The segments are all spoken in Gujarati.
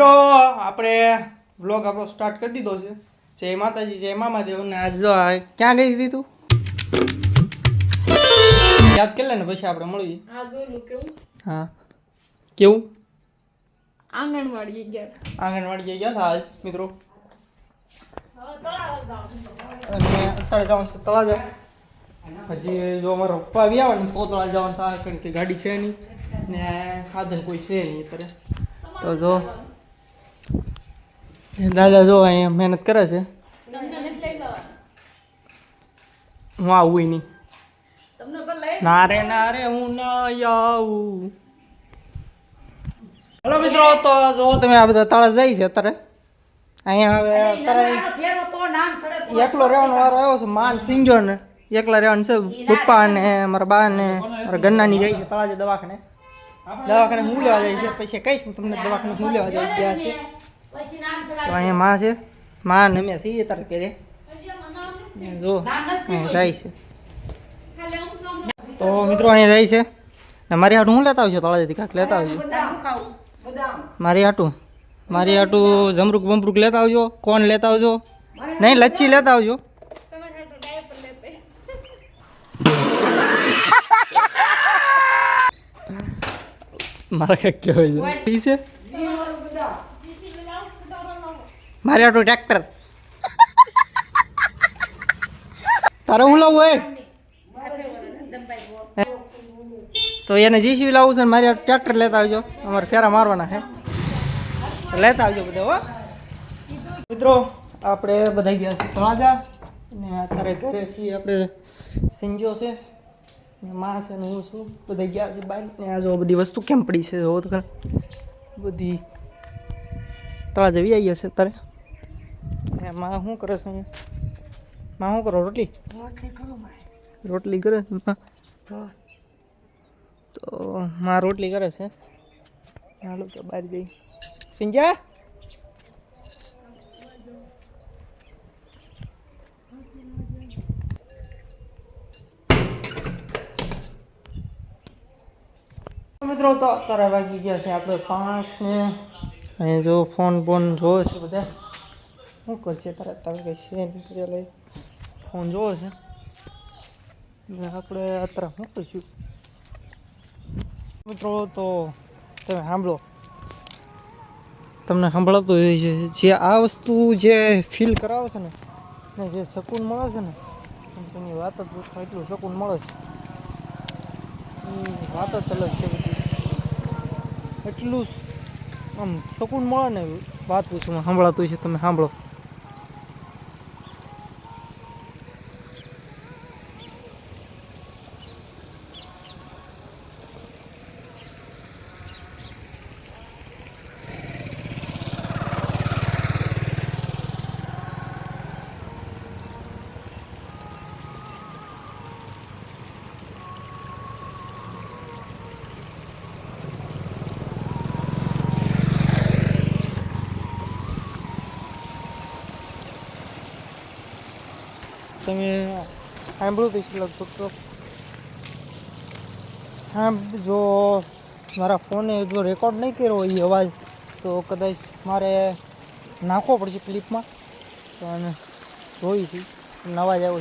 મિત્રો આપણે વ્લોગ આપણો સ્ટાર્ટ કરી દીધો છે. જય માતાજી જય મામાદેવ ને આજ જો ક્યાં ગઈ હતી તું? યાદ કરી લે ને પછી આપણે મળીએ. હા. કેવું? આંગણવાડી ગયા આંગણવાડી ગયા હતા આજ મિત્રો? અને અત્યારે જવાનું છે તળાજા. હજી જો અમારા પપ્પા આવી આવે ને તો તળા જવાનું થાય કારણ કે ગાડી છે નહીં. ને સાધન કોઈ છે નહીં અત્યારે. તો જો દાદા જો અહીંયા મહેનત કરે છે. હું આવું નહીં ના રે ના રે હું ના આવું. હલો મિત્રો તો જો તમે આ બધા તળા જાય છે અત્યારે. અહીંયા હવે અત્યારે એકલો રહેવાનો વારો આવ્યો છે માન સિંગજો ને. એકલા રહેવાનું છે પપ્પા ને મારા બા ને મારા ગન્નાની જાય છે તળાજે દવાખાને. દવાખાને હું લેવા જાય છે પછી કહીશ હું તમને દવાખાને હું લેવા જાય ગયા છે. તો અહીંયા માં છે? માં નમે છીએ તારે કરે જો જાય છે. તો મિત્રો અહીંયા જાય છે. મારી હાટું હું લેતા આવજો? તળાજેથી કાંક લેતા આવજો. મારી હાટું. મારી હાટું જમરૂક બમરૂક લેતા આવજો. કોણ લેતા આવજો? નહીં લચ્છી લેતા આવજો. મારે કહેવાય છે ઈ છે મારી આટલું ટ્રેક્ટર તારે હું લાવવું હોય તો એને જીસીબી લાવવું છે ને મારે ટ્રેક્ટર લેતા આવજો. અમારે ફેરા મારવાના છે. લેતા આવજો બધા, હો. મિત્રો, આપણે બધા ગયા છે તળાજા. ને અત્યારે ઘરે છીએ આપણે સિંજો છે. ને માં છે ને હું છું. બધા ગયા છે બહાર. ને આ જો બધી વસ્તુ કેમ પડી છે, જોવો તો બધી તળાજા વી આવી છે અત્યારે. ને માં શું કરે છે માં શું કરો રોટલી? રોટલી કરે છે તો? માં રોટલી કરે છે. હાલો કે બહાર જઈ સિંજા? મિત્રો તો અત્યારે વાગી ગયા છે આપણે પાંચ ને. અહીં જો ફોન બોન જોવે છે બધા. શું કરશે તારે તમે કંઈ છે નહીં લઈ ફોન જોવો છે ને આપણે અત્યારે શું કરીશું મિત્રો તો તમે સાંભળો તમને સાંભળાતું હોય છે જે આ વસ્તુ જે ફીલ કરાવે છે ને ને જે શકૂન મળે છે ને એની વાત જ પૂછવા એટલું શકૂન મળે છે વાત જ અલગ છે બધી એટલું આમ શકૂન મળે ને વાત પૂછું સાંભળાતું છે તમે સાંભળો તમે સાંભળ્યું તો છે લગભગ તો. હા, જો મારા ફોને જો રેકોર્ડ નહીં કર્યો એ અવાજ, તો કદાચ મારે નાખવો પડશે ક્લિપમાં તો અને જોઈ છે નવા અવાજ આવ્યો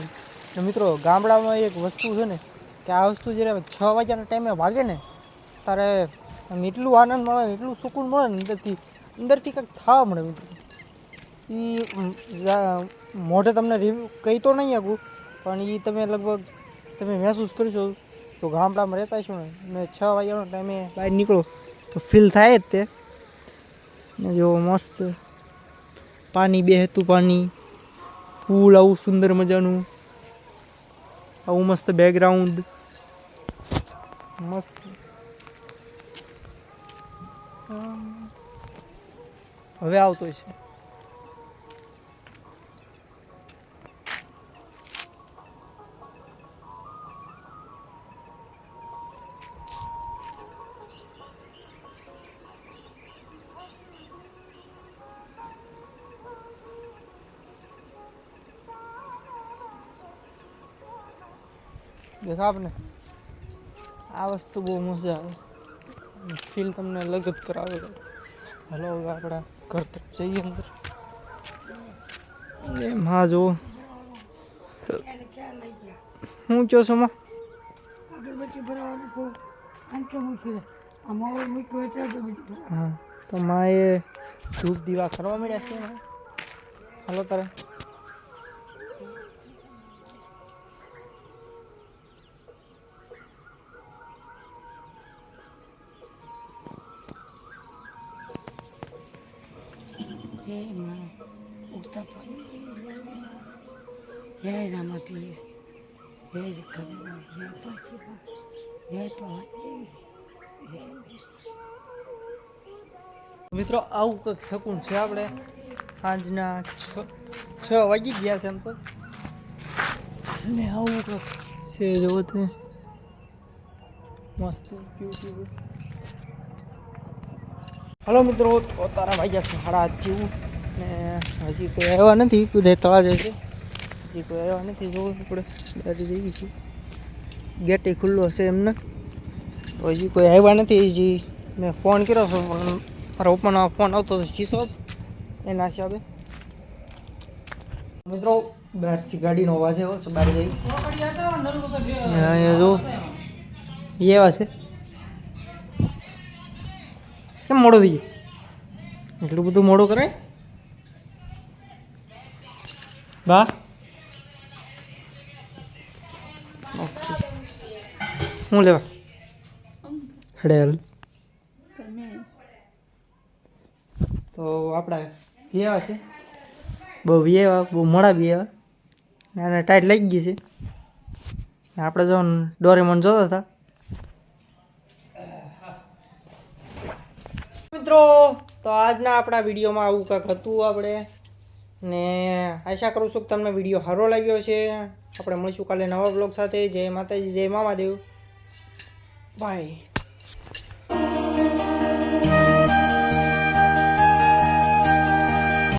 છે. મિત્રો, ગામડામાં એક વસ્તુ છે ને, કે આ વસ્તુ જ્યારે છ વાગ્યાના ટાઈમે વાગે ને, ત્યારે એટલું આનંદ મળે એટલું સુકૂન મળે ને, અંદરથી અંદરથી કંઈક થવા મળે મિત્રો. એ મોઢે તમને કહી તો નહીં શકું, પણ એ તમે લગભગ, તમે મહેસૂસ કરશો તો ગામડામાં રહેતા છો ને ને છ વાગ્યાનો ટાઈમે બહાર નીકળો તો ફીલ થાય જ તે. જો મસ્ત પાણી બેહતું પાણી, પૂલ આવું સુંદર મજાનું, આવું મસ્ત બેકગ્રાઉન્ડ મસ્ત. હવે આવતો છે. દેખા આપને. આ વસ્તુ બહુ મજા આવે. ફીલ તમને અલગ જ કરાવે. હલો હવે આપણા ઘર તરફ જઈએ અંદર. એમાં જો હું કહો છો માં? અગરબત્તી ભરાવાનું કહું. ભરાવ હા તો માં એ ધૂપ દીવા કરવા મળ્યા છે. હાલો તારે. જય માં ઉગતા જય રામાપીર, જય ખબર જય પાછી જય પવન જય મિત્રો, આવું કંઈક શકુન છે આપણે? સાંજના છ વાગી ગયા છે એમ તો. અને આવું કંઈક છે જોવો તમે મસ્ત ક્યુટ હલો મિત્રો તો તારા ભાઈ સાડા જેવું. ને હજી કોઈ આવ્યા નથી તું તળા જાય છે. હજી કોઈ આવ્યા નથી જોવું આપણે બારી જઈએ છીએ ગેટે ખુલ્લો હશે એમને. તો હજી કોઈ આવ્યા નથી હજી મેં ફોન કર્યો છે પણ મારા પપ્પાનો ફોન આવતો હતો શીશો એના હિસાબે. મિત્રો બહારથી ગાડીનો અવાજ આવ્યો છે બહાર જઈ. અહીંયા જો એ છે. કેમ મોડો થઈ ગયો? એટલું બધું મોડો કરે બા? ઓકે શું લેવા? હડેલ. તો આપણા વિયાવા છે? બહુ વિયાવા બહુ મોડા વિયાવા અને ટાઈટ લાગી ગઈ છે. આપણે જો ડોરેમોન જોતા હતા. મિત્રો, તો આજના આપણા વિડીયોમાં આવું કંઈક હતું આપણે. ને આશા કરું છું કે તમને વીડિયો સારો લાગ્યો છે આપણે મળીશું કાલે નવા બ્લોગ સાથે. જય માતાજી, જય મામાદેવ બાય